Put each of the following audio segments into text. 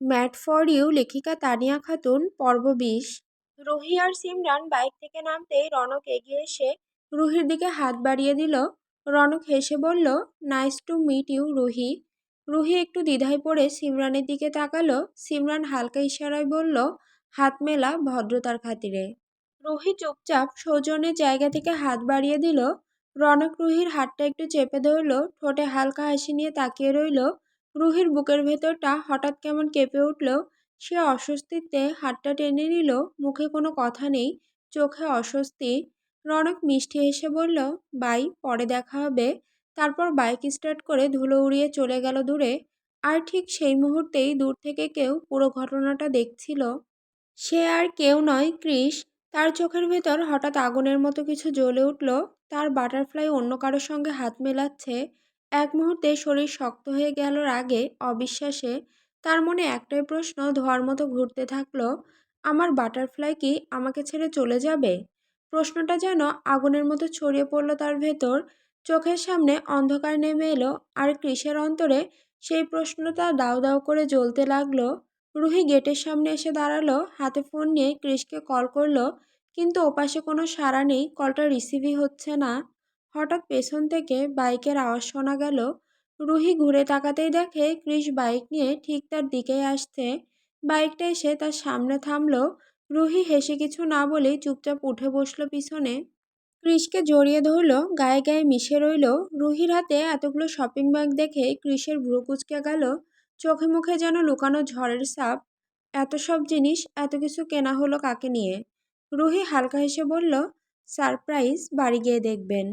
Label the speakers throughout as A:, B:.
A: Mat for you, লেখিকা তানিয়া খাতুন, পর্ব বিশ। রুহি আর সিমরান বাইক থেকে নামতেই রনক এগিয়ে এসে রুহির দিকে হাত বাড়িয়ে দিল। রনক হেসে বলল, nice to meet you, Ruhi. Ruhi একটু দ্বিধায় পড়ে সিমরানের দিকে তাকালো। সিমরান হালকা ইশারায় বলল, হাত মেলা ভদ্রতার খাতিরে। রুহি চুপচাপ সৌজন্যের জায়গা থেকে হাত বাড়িয়ে দিল। রনক রুহির হাতটা একটু চেপে ধরল, ঠোঁটে হালকা হাসি নিয়ে তাকিয়ে রইল। রুহির বুকের ভেতরটা হঠাৎ কেমন কেঁপে উঠল, সে অস্বস্তিতে হাতটা টেনে নিল, মুখে কোনো কথা নেই, চোখে অস্বস্তি। রনক মিষ্টি হেসে বলল, বাই, পরে দেখা হবে। তারপর বাইক স্টার্ট করে ধুলো উড়িয়ে চলে গেল দূরে। আর ঠিক সেই মুহূর্তেই দূর থেকে কেউ পুরো ঘটনাটা দেখছিল। সে আর কেউ নয় ক্রিস তার চোখের ভেতর হঠাৎ আগুনের মতো কিছু জ্বলে উঠল। তার বাটারফ্লাই অন্য কারোর সঙ্গে হাত মেলাচ্ছে। এক মুহূর্তে শরীর শক্ত হয়ে গেল আগে অবিশ্বাসে তার মনে একটাই প্রশ্ন, ধোয়ার মতো ঘুরতে থাকল, আমার বাটারফ্লাই কি আমাকে ছেড়ে চলে যাবে? প্রশ্নটা যেন আগুনের মতো ছড়িয়ে পড়ল তার ভেতর, চোখের সামনে অন্ধকার নেমে এলো, আর কৃষের অন্তরে সেই প্রশ্নটা দাও দাও করে জ্বলতে লাগল। রুহি গেটের সামনে এসে দাঁড়াল, হাতে ফোন নিয়ে ক্রিসকে কল করল, কিন্তু ওপাশে কোনো সাড়া নেই, কলটা রিসিভই হচ্ছে না। হঠাৎ পেছন থেকে বাইকের আওয়াজ শোনা গেল। রুহি ঘুরে তাকাতেই দেখে ক্রিস বাইক নিয়ে ঠিক তার দিকেই আসছে। বাইকটা এসে তার সামনে থামলো। রুহি হেসে কিছু না বলেই চুপচাপ উঠে বসল পিছনে। ক্রিসকে জড়িয়ে ধরলো, গায়ে গায়ে মিশে রইল। রুহির হাতে এতগুলো শপিং ব্যাগ দেখে ক্রিসের ভ্রু কুচকে গেল। চোখে মুখে যেন লুকানো ঝড়ের সাপ। এত সব জিনিস, এত কিছু কেনা হলো কাকে নিয়ে? রুহি হালকা হেসে বলল, সারপ্রাইজ, বাড়ি গিয়ে দেখবেন।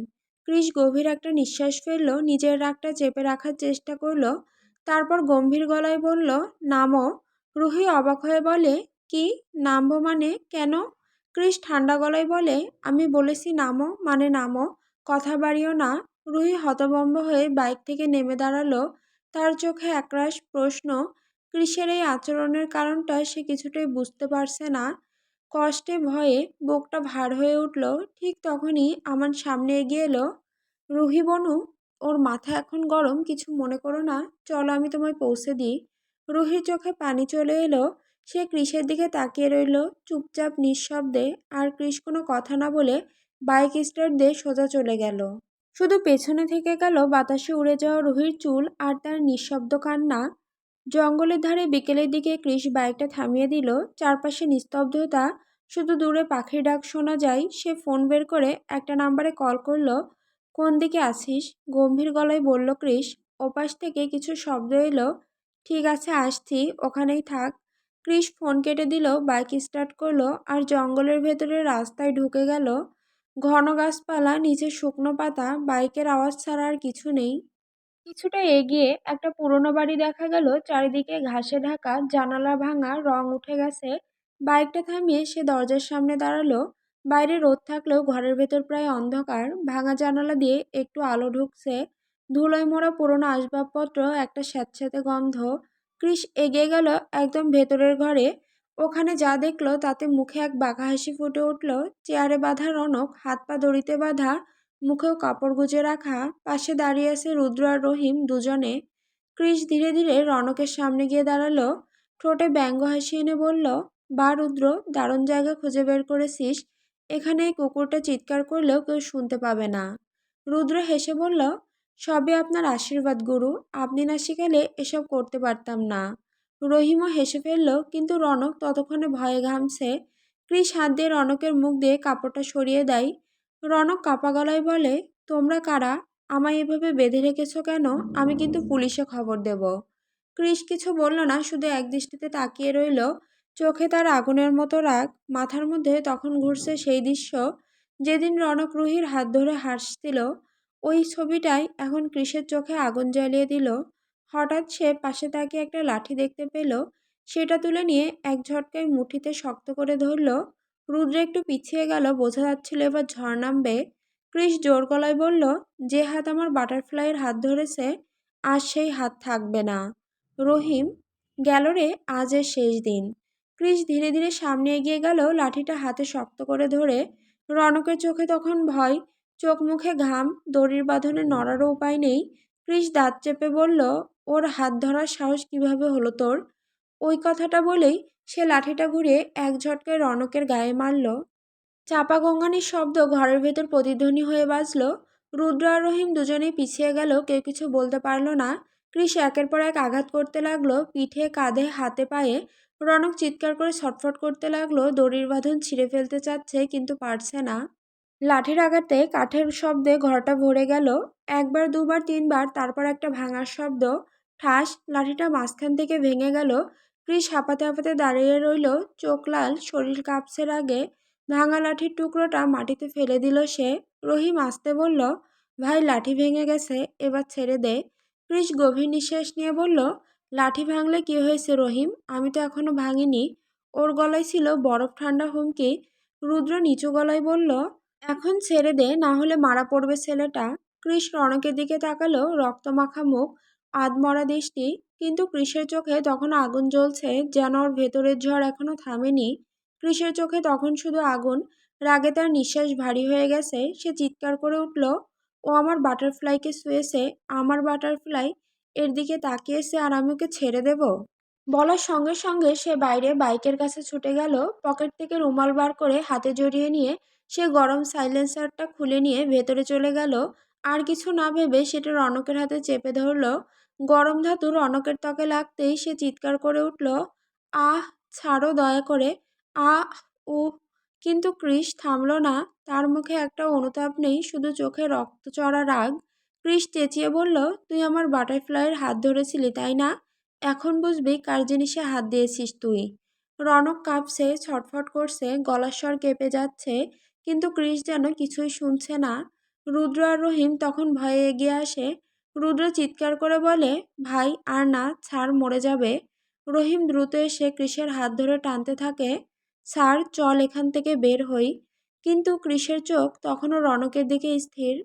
A: ক্রিস গভীর একটা নিঃশ্বাস ফেলল, নিজের রাগটা চেপে রাখার চেষ্টা করল, তারপর গম্ভীর গলায় বলল, নামো। রুহি অবাক হয়ে বলে, কি? নামবো মানে? কেন? ক্রিস ঠান্ডা গলায় বলে, আমি বলেছি নামো মানে নামো, কথা বাড়িও না। রুহি হতবম্ব হয়ে বাইক থেকে নেমে দাঁড়াল, তার চোখে একরাশ প্রশ্ন ক্রিসের এই আচরণের কারণটা সে কিছুটাই বুঝতে পারছে না? কষ্টে ভয়ে বুকটা ভার হয়ে উঠল, ঠিক তখনই আমার সামনে এগিয়ে এলো রুহি বনু, ওর মাথা এখন গরম, কিছু মনে করো না। চলো আমি তোমায় পৌঁছে দিই। রুহির চোখে পানি চলে এলো। সে ক্রিসের দিকে তাকিয়ে রইল, চুপচাপ, নিঃশব্দে। আর ক্রিস কোনো কথা না বলে বাইক স্টার্ট দিয়ে সোজা চলে গেল। শুধু পেছনে থেকে গেল, বাতাসে উড়ে যাওয়া রুহির চুল আর তার নিঃশব্দ কান্না। জঙ্গলের ধারে বিকেলের দিকে ক্রিস বাইকটা থামিয়ে দিল। চারপাশে নিস্তব্ধতা, শুধু দূরে পাখির ডাক শোনা যায়। সে ফোন বের করে একটা নাম্বারে কল করল। কোন দিকে আছিস? গম্ভীর গলায় বলল ক্রিস ওপাশ থেকে কিছু শব্দ এলো, ঠিক আছে, আসছি, ওখানেই থাক। ক্রিস ফোন কেটে দিল, বাইক স্টার্ট করল আর জঙ্গলের ভেতরে রাস্তায় ঢুকে গেল। ঘন গাছপালা, নিচে শুকনো পাতা, বাইকের আওয়াজ ছাড়া আর কিছু নেই। কিছুটা এগিয়ে একটা পুরনো বাড়ি দেখা গেল, চারিদিকে ঘাসে ঢাকা, জানালা ভাঙা, রং উঠে গেছে। বাইকটা থামিয়ে সে দরজার সামনে দাঁড়াল। বাইরে রোদ থাকলেও ঘরের ভেতর প্রায় অন্ধকার। ভাঙা জানালা দিয়ে একটু আলো ঢুকছে। ধুলোয় মোড়া পুরনো আসবাবপত্র, একটা স্যাঁতস্যাঁতে গন্ধ। ক্রিস এগিয়ে গেল একদম ভেতরের ঘরে। ওখানে যা দেখল তাতে মুখে এক বাঘা হাসি ফুটে উঠল। চেয়ারে বাঁধা রনক, হাত পা দড়িতে বাঁধা, মুখেও কাপড় গুজে রাখা, পাশে দাঁড়িয়ে আছে রুদ্র আর রহিম দুজনে। ক্রিস ধীরে ধীরে রনকের সামনে গিয়ে দাঁড়াল। ঠোঁটে ব্যঙ্গ হাসি এনে বলল বা রুদ্র, দারুণ জায়গা খুঁজে বের করেছিস। এখানে কুকুরটা চিৎকার করলেও কেউ শুনতে পাবে না। রুদ্র হেসে বলল সবে আপনার আশীর্বাদ, গুরু। আপনি না শিখালে এসব করতে পারতাম না। রহিমও হেসে ফেলল, কিন্তু রনক ততক্ষণে ভয়ে ঘামছে। ক্রিস হাত দিয়ে রনকের মুখ দিয়ে কাপড়টা সরিয়ে দেয়। রনক কাপা গলায় বলে, তোমরা কারা? আমায় এভাবে বেঁধে রেখেছো কেন? আমি কিন্তু পুলিশে খবর দেব। ক্রিস কিছু বলল না, শুধু এক দৃষ্টিতে তাকিয়ে রইল। চোখে তার আগুনের মতো রাগ, মাথার মধ্যে তখন ঘুরছে সেই দৃশ্য যেদিন রনক রুহির হাত ধরে হাসছিল, ওই ছবিটাই এখন কৃষের চোখে আগুন জ্বালিয়ে দিল। হঠাৎ সে পাশে তাকে একটা লাঠি দেখতে পেল, সেটা তুলে নিয়ে এক ঝটকায় মুঠিতে শক্ত করে ধরল। রুদ্র একটু পিছিয়ে গেল, বোঝা যাচ্ছিল এবার ঝড় নামবে। ক্রিস জোর গলায় বলল, যে হাত আমার বাটারফ্লাইয়ের হাত ধরেছে, আর সেই হাত থাকবে না। রহিম, গেল রে আজের শেষ দিন। ক্রিস ধীরে ধীরে সামনে এগিয়ে গেল লাঠিটা হাতে শক্ত করে ধরে রনকের চোখে তখন ভয়, চোখ মুখে ঘাম, দড়ির বাঁধনে নড়ারও উপায় নেই। ক্রিস দাঁত চেপে বলল, ওর হাত ধরার সাহস কীভাবে হলো তোর? ওই কথাটা বলেই সে লাঠিটা ঘুরিয়ে এক ঝটকায় রনকের গায়ে মারল। চাপা গঙ্গানির শব্দ ঘরের ভেতর প্রতিধ্বনি হয়ে বাজল। রুদ্র আর রহিম দুজনেই পিছিয়ে গেল কেউ কিছু বলতে পারল না। কৃষ একের পর এক আঘাত করতে লাগল, পিঠে, কাঁধে, হাতে, পায়ে রনক চিৎকার করে ছটফট করতে লাগল, দড়ির বাঁধন ছিঁড়ে ফেলতে চাচ্ছে, কিন্তু পারছে না। লাঠির আঘাতে কাঠের শব্দে ঘরটা ভরে গেল। একবার, দুবার, তিনবার, তারপর একটা ভাঙার শব্দ। ঠাস, লাঠিটা মাঝখান থেকে ভেঙে গেল। ক্রিস হাঁপাতে হাঁপাতে দাঁড়িয়ে রইল। চোখ লাল, শরীর কাঁপছের আগে ভাঙা লাঠির টুকরোটা মাটিতে ফেলে দিল সে। রহিম আসতে বলল, ভাই, লাঠি ভেঙে গেছে, এবার ছেড়ে দে। ক্রিস গভীর নিঃশ্বাস নিয়ে বলল লাঠি ভাঙলে কি হয়েছে রহিম? আমি তো এখনও ভাঙিনি। ওর গলায় ছিল বরফ ঠান্ডা হুমকি। রুদ্র নিচু গলায় বলল, এখন ছেড়ে দে, না হলে মারা পড়বে ছেলেটা। কৃষ রণকের দিকে তাকালো, রক্তমাখা মুখ, আধমরা দৃষ্টি। কিন্তু কৃষের চোখে তখন আগুন জ্বলছে, যেন ওর ভেতরের ঝড় এখনও থামেনি। কৃষের চোখে তখন শুধু আগুন। রাগে তার নিঃশ্বাস ভারী হয়ে গেছে। সে চিৎকার করে উঠল, ও আমার বাটারফ্লাইকে শুয়েছে। আমার বাটারফ্লাই এর দিকে তাকিয়ে সে আর আমি ওকে ছেড়ে দেব? বলার সঙ্গে সঙ্গে সে বাইরে বাইকের কাছে ছুটে গেল, পকেট থেকে রুমাল বার করে হাতে জড়িয়ে নিয়ে সে গরম সাইলেন্সারটা খুলে নিয়ে ভেতরে চলে গেল। আর কিছু না ভেবে সেটা রনকের হাতে চেপে ধরল। গরম ধাতু রনকের ত্বকে লাগতেই সে চিৎকার করে উঠল, আহ, ছাড়ো দয়া করে, আহ ও কিন্তু ক্রিস থামল না। তার মুখে একটা অনুতাপ নেই, শুধু চোখে রক্ত চড়া রাগ। ক্রিস চেঁচিয়ে বলল, তুই আমার বাটারফ্লাইয়ের হাত ধরেছিলি, তাই না? এখন বুঝবি কার জিনিসে হাত দিয়েছিস তুই। রনক কাঁপছে, ছটফট করছে, গলার স্বর কেঁপে যাচ্ছে, কিন্তু ক্রিস যেন কিছুই শুনছে না। রুদ্র আর রহিম তখন ভয়ে এগিয়ে আসে। রুদ্র চিৎকার করে বলে, ভাই, আর না, ছাড়, মরে যাবে। রহিম দ্রুত এসে ক্রিসের হাত ধরে টানতে থাকে স্যার চল এখান থেকে বের হই। কিন্তু ক্রিসের চোখ তখনও রনকের দিকে স্থির।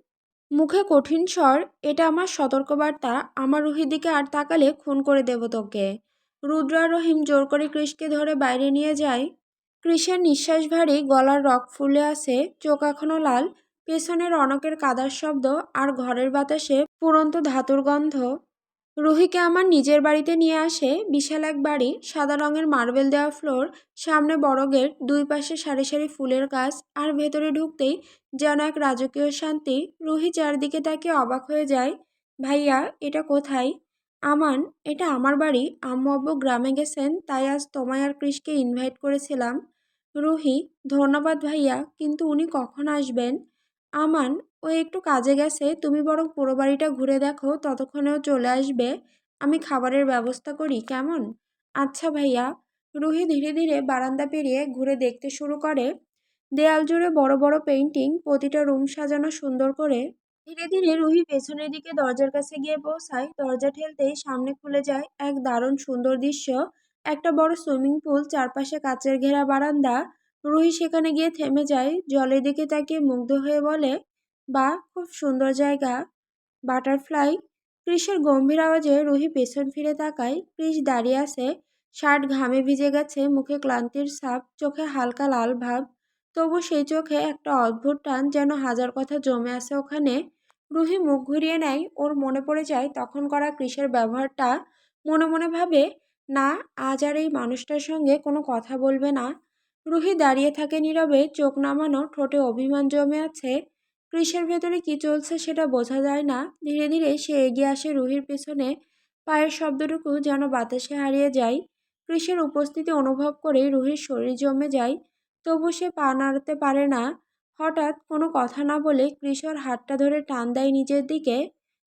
A: মুখে কঠিন স্বর, এটা আমার সতর্কবার্তা। আমার রুহির দিকে আর তাকালে খুন করে দেব তোকে। রুদ্র রহিম জোর করে কৃষকে ধরে বাইরে নিয়ে যায়। কৃষের নিঃশ্বাস ভারী, গলার রক ফুলে আসে, চোখ এখনও লাল। পেছনের অনকের কাদার শব্দ আর ঘরের বাতাসে পুরন্ত ধাতুর গন্ধ। রুহিকে আমার নিজের বাড়িতে নিয়ে আসে বিশাল এক বাড়ি, সাদা রঙের মার্বেল দেওয়া ফ্লোর, সামনে বড় গেট, দুই পাশে সারি সারি ফুলের গাছ আর ভেতরে ঢুকতেই যেন এক রাজকীয় শান্তি। রুহি চারদিকে তাকে অবাক হয়ে যায়, ভাইয়া, এটা কোথায়? আমান, এটা আমার বাড়ি। আম্মু আব্বু গ্রামে গেছেন, তাই আজ তোমায় আর কৃষকে ইনভাইট করেছিলাম। রুহি, ধন্যবাদ ভাইয়া, কিন্তু উনি কখন আসবেন? আমান, ও একটু কাজে গেছে, তুমি বরং পুরো বাড়িটা ঘুরে দেখো, ততক্ষণেও চলে আসবে, আমি খাবারের ব্যবস্থা করি, কেমন? আচ্ছা ভাইয়া, রুহি ধীরে ধীরে বারান্দা পেরিয়ে ঘুরে দেখতে শুরু করে। দেয়াল জুড়ে বড় বড় পেন্টিং প্রতিটা রুম সাজানো সুন্দর করে। ধীরে ধীরে রুহি পেছনের দিকে দরজার কাছে গিয়ে পৌঁছায়। দরজা ঠেলতেই সামনে খুলে যায় এক দারুণ সুন্দর দৃশ্য। একটা বড় সুইমিং পুল চারপাশে কাচের ঘেরা বারান্দা। রুহি সেখানে গিয়ে থেমে যায়। জলের দিকে তাকিয়ে মুগ্ধ হয়ে বলে, বা, খুব সুন্দর জায়গা। বাটারফ্লাই? ক্রিসের গম্ভীর আওয়াজে রুহি পেছন ফিরে তাকায়। ক্রিস দাঁড়িয়ে আছে। শার্ট ঘামে ভিজে গেছে। মুখে ক্লান্তির ছাপ, চোখে হালকা লাল ভাব। তবু সেই চোখে একটা অদ্ভুত টান যেন হাজার কথা জমে আছে ওখানে। রুহি মুখ ঘুরিয়ে নেয়। ওর মনে পড়ে যায়, তখন করা ক্রিসের ব্যবহারটা মনে মনে ভাবে, না, আজ আর এই মানুষটার সঙ্গে কোনো কথা বলবে না। রুহি দাঁড়িয়ে থাকে নীরবে, চোখ নামানো, ঠোঁটে অভিমান জমে আছে। কৃষের ভেতরে কি চলছে সেটা বোঝা যায় না। ধীরে ধীরে সে এগিয়ে আসে রুহির পেছনে। পায়ের শব্দটুকু যেন বাতাসে হারিয়ে যায়। ক্রিসের উপস্থিতি অনুভব করে রুহির শরীর জমে যায়। তবু সে পা নাড়াতে পারে না। হঠাৎ কোনো কথা না বলে কৃষর হাতটা ধরে টান দেয় নিজের দিকে।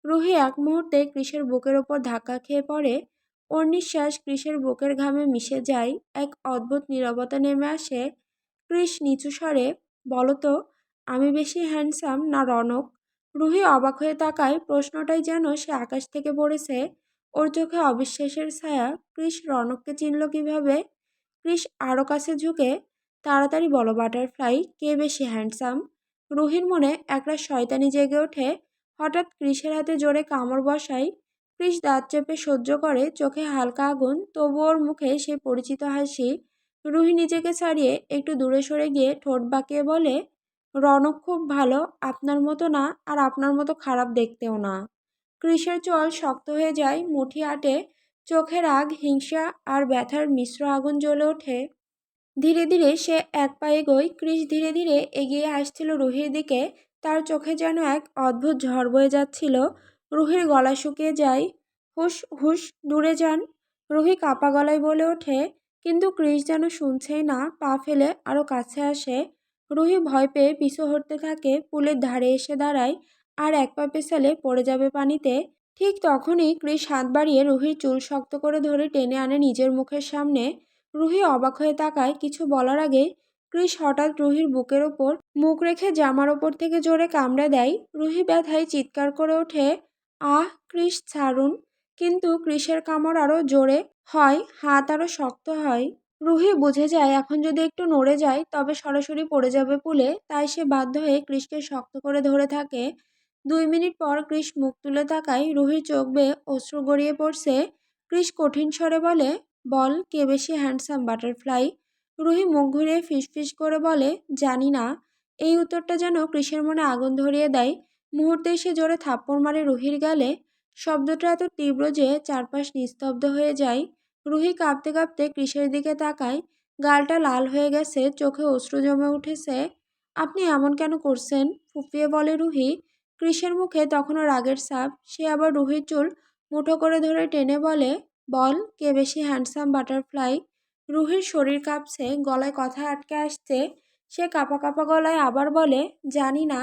A: রুহি এক মুহূর্তে কৃষের বুকের ওপর ধাক্কা খেয়ে পড়ে। ওর নিঃশ্বাস কৃষের বুকের ঘামে মিশে যায়, এক অদ্ভুত নীরবতা নেমে আসে। কৃষ নিচু স্বরে, বলতো, আমি বেশি হ্যান্ডসাম না রনক? রুহি অবাক হয়ে তাকায়, প্রশ্নটাই যেন সে আকাশ থেকে পড়েছে। ওর চোখে অবিশ্বাসের ছায়া, কৃষ রনককে চিনল কীভাবে? কৃষ আরও কাছে ঝুঁকে, তাড়াতাড়ি বলো বাটারফ্লাই কে বেশি হ্যান্ডসাম রুহির মনে একটা শয়তানি জেগে ওঠে। হঠাৎ কৃষের হাতে জোরে কামড় বসায় কৃষ দাঁত চেপে সহ্য করে, চোখে হালকা আগুন তবু ওর মুখে সেই পরিচিত হাসি। রুহি নিজেকে ছাড়িয়ে একটু দূরে সরে গিয়ে ঠোঁট বাঁকিয়ে বলে, রনক খুব ভালো, আপনার মতো না আর আপনার মতো খারাপ দেখতেও না। কৃষের চল শক্ত হয়ে যায়, মুঠি আটে চোখের আগ হিংসা আর ব্যথার মিশ্র আগুন জ্বলে ওঠে। ধীরে ধীরে সে এক পা এগোয়, কৃষ ধীরে ধীরে এগিয়ে আসছিল রুহির দিকে, তার চোখে যেন এক অদ্ভুত ঝড় বয়ে যাচ্ছিল। রুহির গলা শুকিয়ে যায়। হুস হুস দূরে যান। রুহি কাপা গলায় বলে ওঠে, কিন্তু ক্রিস যেন শুনছেই না, পা ফেলে আরও কাছে আসে। রুহি ভয় পেয়ে পিছু হটতে থাকে, পুলের ধারে এসে দাঁড়ায়, আর এক পা পেছালে পড়ে যাবে পানিতে। ঠিক তখনই ক্রিস হাত বাড়িয়ে রুহির চুল শক্ত করে ধরে টেনে আনে নিজের মুখের সামনে। রুহি অবাক হয়ে তাকায়, কিছু বলার আগে ক্রিস হঠাৎ রুহির বুকের ওপর মুখ রেখে জামার ওপর থেকে জোরে কামড়ে দেয়। রুহি ব্যথায় চিৎকার করে ওঠে আহ কৃষ ছাড়ুন। কিন্তু কৃষের কামড় আরও জোরে হয়, হাত আরও শক্ত হয়। রুহি বুঝে যায়, এখন যদি একটু নড়ে যায়, তবে সরাসরি পড়ে যাবে পুলে। তাই সে বাধ্য হয়ে ক্রিসকে শক্ত করে ধরে থাকে। দুই মিনিট পর ক্রিস মুখ তুলে তাকায়। রুহির চোখ বেয়ে অশ্রু গড়িয়ে পড়ছে। ক্রিস কঠিন স্বরে বলে, বল, কে বেশি হ্যান্ডসাম বাটারফ্লাই? রুহি মুখ ঘুরিয়ে ফিসফিস করে বলে, জানি না। এই উত্তরটা যেন ক্রিসের মনে আগুন ধরিয়ে দেয়। মুহূর্তেই সে জোরে থাপ্পড় মারে রুহির গালে। শব্দটা এত তীব্র যে চারপাশ নিস্তব্ধ হয়ে যায়। রুহি কাঁপতে কাঁপতে কৃষের দিকে তাকায়। গালটা লাল হয়ে গেছে, চোখে অশ্রু জমে উঠেছে। আপনি এমন কেন করছেন? ফুপিয়ে বলে রুহি। কৃষের মুখে তখনও রাগের সাপ সে আবার রুহির চুল মুঠো করে ধরে টেনে বলে, বল, কে বেশি হ্যান্ডসাম বাটারফ্লাই? রুহির শরীর কাঁপছে, গলায় কথা আটকে আসছে। সে কাপা কাপা গলায় আবার বলে, জানি না।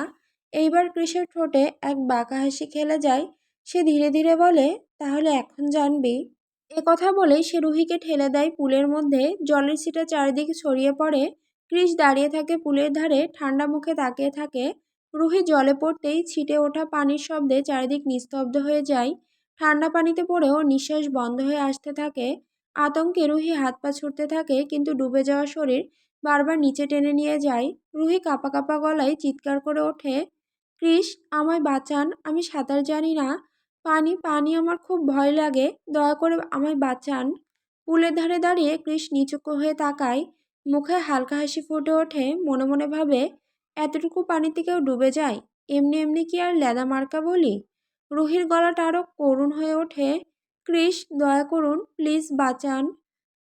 A: এইবার কৃষের ঠোঁটে এক বাঁকা হাসি খেলে যায়, সে ধীরে ধীরে বলে, তাহলে এখন জানবি। এ কথা বলেই সে রুহিকে ঠেলে দেয় পুলের মধ্যে, জলের ছিটা চারিদিকে ছড়িয়ে পড়ে ক্রিস দাঁড়িয়ে থাকে পুলের ধারে, ঠান্ডা মুখে তাকিয়ে থাকে। রুহি জলে পড়তেই ছিটে ওঠা পানির শব্দে চারিদিক নিস্তব্ধ হয়ে যায়। ঠান্ডা পানিতে পড়েও নিঃশ্বাস বন্ধ হয়ে আসতে থাকে। আতঙ্কে রুহি হাত পা ছুটতে থাকে, কিন্তু ডুবে যাওয়া শরীর বারবার নিচে টেনে নিয়ে যায়। রুহি কাপা কাপা গলায় চিৎকার করে ওঠে ক্রিস আমায় বাঁচান, আমি সাঁতার জানি না। পানি পানি আমার খুব ভয় লাগে, দয়া করে আমায় বাঁচান। পুলের ধারে দাঁড়িয়ে ক্রিস নিচুক হয়ে তাকায়, মুখে হালকা হাসি ফুটে ওঠে, মনে মনে ভাবে, এতটুকু পানিতে কেউ ডুবে যায়? এমনি এমনি কি আর লেদা মার্কা বলি? রুহির গলাটা আরও করুণ হয়ে ওঠে ক্রিস দয়া করুন, প্লিজ বাঁচান।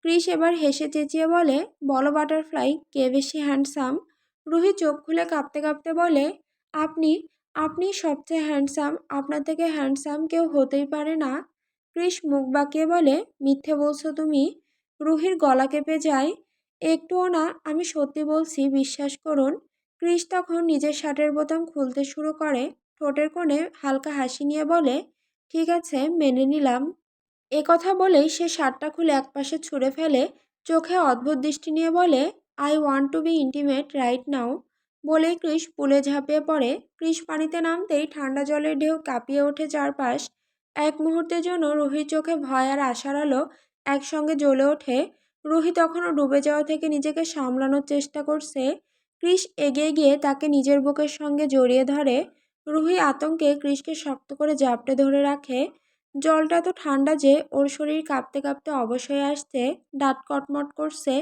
A: ক্রিস এবার হেসে চেঁচিয়ে বলে, বলো বাটারফ্লাই, কে বেশি হ্যান্ডসাম? রুহি চোখ খুলে কাঁপতে কাঁপতে বলে আপনি আপনি সবচেয়ে হ্যান্ডসাম আপনার থেকে হ্যান্ডসাম কেউ হতেই পারে না। ক্রিস মুখ বাঁকিয়ে বলে, মিথ্যে বলছো তুমি। রুহির গলা কেঁপে যায়। একটুও না, আমি সত্যি বলছি, বিশ্বাস করুন। ক্রিস তখন নিজের শার্টের বোতাম খুলতে শুরু করে। ঠোঁটের কোণে হালকা হাসি নিয়ে বলে, ঠিক আছে, মেনে নিলাম। এ কথা বলেই সে শার্টটা খুলে একপাশে ছুঁড়ে ফেলে, চোখে অদ্ভুত দৃষ্টি নিয়ে বলে I want to be intimate right now বলেই ক্রিস পুলে ঝাঁপিয়ে পড়ে। ক্রিস পানিতে নামতেই ঠান্ডা জলের ঢেউ কাঁপিয়ে ওঠে চারপাশ। এক মুহূর্তের জন্য রুহির চোখে ভয় আর আশার আলো একসঙ্গে জ্বলে ওঠে। রুহি তখনও ডুবে যাওয়া থেকে নিজেকে সামলানোর চেষ্টা করছে। ক্রিস এগিয়ে গিয়ে তাকে নিজের বুকের সঙ্গে জড়িয়ে ধরে। রুহি আতঙ্কে ক্রিসকে শক্ত করে জাপটে ধরে রাখে। জলটা তো ঠান্ডা যে ওর শরীর কাঁপতে কাঁপতে অবশ হয়ে আসছে, দাঁত কটমট করছে।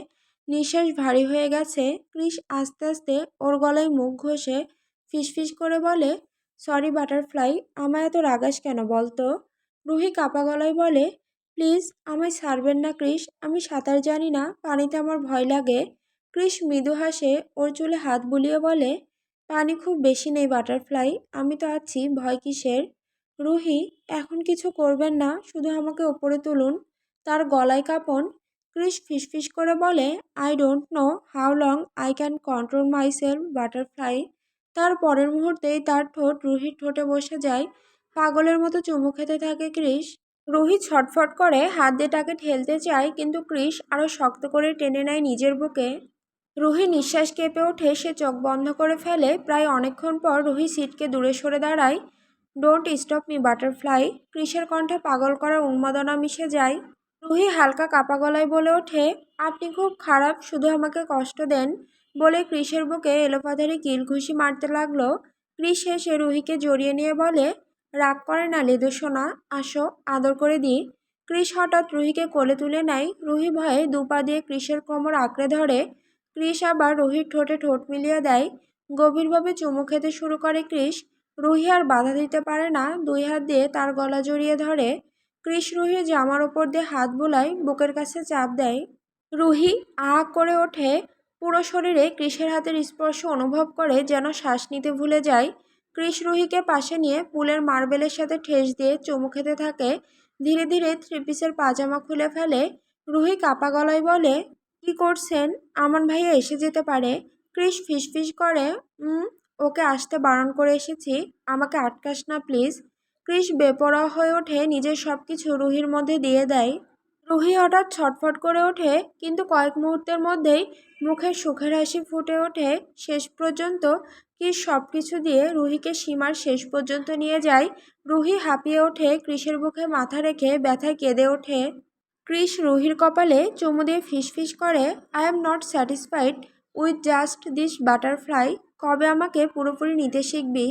A: নিঃশ্বাস ভারী হয়ে গেছে। ক্রিস আস্তে আস্তে ওর গলায় মুখ ঘষে ফিসফিস করে বলে, সরি বাটারফ্লাই, আমায় এত রাগাস কেন বলতো? রুহি কাপা গলায় বলে, প্লিজ, আমায় ছাড়বেন না ক্রিস আমি সাঁতার জানি না, পানিতে আমার ভয় লাগে। ক্রিস মৃদু হাসে, ওর চুলে হাত বুলিয়ে বলে, পানি খুব বেশি নেই বাটারফ্লাই, আমি তো আছি, ভয় কিসের? রুহি, এখন কিছু করবেন না, শুধু আমাকে ওপরে তুলুন। তার গলায় কাঁপন ক্রিস ফিসফিস করে বলে I don't know how long I can control myself butterfly তার পরের মুহূর্তেই তার ঠোঁট রুহির ঠোঁটে বসে যায়। পাগলের মতো চুমু খেতে থাকে ক্রিস। রুহি ছটফট করে, হাত দিয়ে তাকে ঠেলতে চায়, কিন্তু ক্রিস আরও শক্ত করে টেনে নেয় নিজের বুকে। রুহি নিঃশ্বাস কেঁপে ওঠে, সে চোখ বন্ধ করে ফেলে। প্রায় অনেকক্ষণ পর রুহি সিটকে দূরে সরে দাঁড়ায়। ডোন্ট স্টপ মি বাটারফ্লাই ক্রিসের কণ্ঠে পাগল করা উন্মাদনা মিশে যায়। রুহি হালকা কাপা গলায় বলে ওঠে, আপনি খুব খারাপ, শুধু আমাকে কষ্ট দেন। বলে ক্রিসের বুকে এলোপাথারি কিল ঘুষি মারতে লাগল। ক্রিস এসে রুহিকে জড়িয়ে নিয়ে বলে, রাগ করে না লেদু সোনা, আসো, আদর করে দিই। ক্রিস হঠাৎ রুহিকে কোলে তুলে নেয়। রুহি ভয়ে দুপা দিয়ে ক্রিসের কোমর আঁকড়ে ধরে। ক্রিস আবার রুহির ঠোঁটে ঠোঁট মিলিয়ে দেয়। গভীরভাবে চুমু খেতে শুরু করে ক্রিস। রুহি আর বাধা দিতে পারে না, দুই হাত দিয়ে তার গলা জড়িয়ে ধরে। ক্রিস রুহির জামার ওপর দিয়ে হাত বোলায় বুকের কাছে চাপ দেয়। রুহি আ করে ওঠে পুরো শরীরে ক্রিসের হাতের স্পর্শ অনুভব করে যেন শ্বাস নিতে ভুলে যায়। ক্রিস রুহিকে পাশে নিয়ে পুলের মার্বেলের সাথে ঠেস দিয়ে চুমু খেতে থাকে। ধীরে ধীরে থ্রি পিসের পাজামা খুলে ফেলে। রুহি কাপা গলায় বলে, কি করছেন? আমান ভাইয়া এসে যেতে পারে। ক্রিস ফিসফিস করে ওকে আসতে বারণ করে এসেছি। আমাকে আটকাস না, প্লিজ। ক্রিস বেপরোয়া হয়ে ওঠে, নিজের সব কিছু রুহির মধ্যে দিয়ে দেয়। রুহি হঠাৎ ছটফট করে ওঠে, কিন্তু কয়েক মুহূর্তের মধ্যেই মুখে সুখের হাসি ফুটে ওঠে। শেষ পর্যন্ত ক্রিস সব কিছু দিয়ে রুহিকে সীমার শেষ পর্যন্ত নিয়ে যায়। রুহি হাঁপিয়ে ওঠে ক্রিসের বুকে মাথা রেখে ব্যথায় কেঁদে ওঠে। ক্রিস রুহির কপালে চুমু দিয়ে ফিসফিস করে I am not satisfied with just this butterfly কবে আমাকে পুরোপুরি নিতে শিখবি?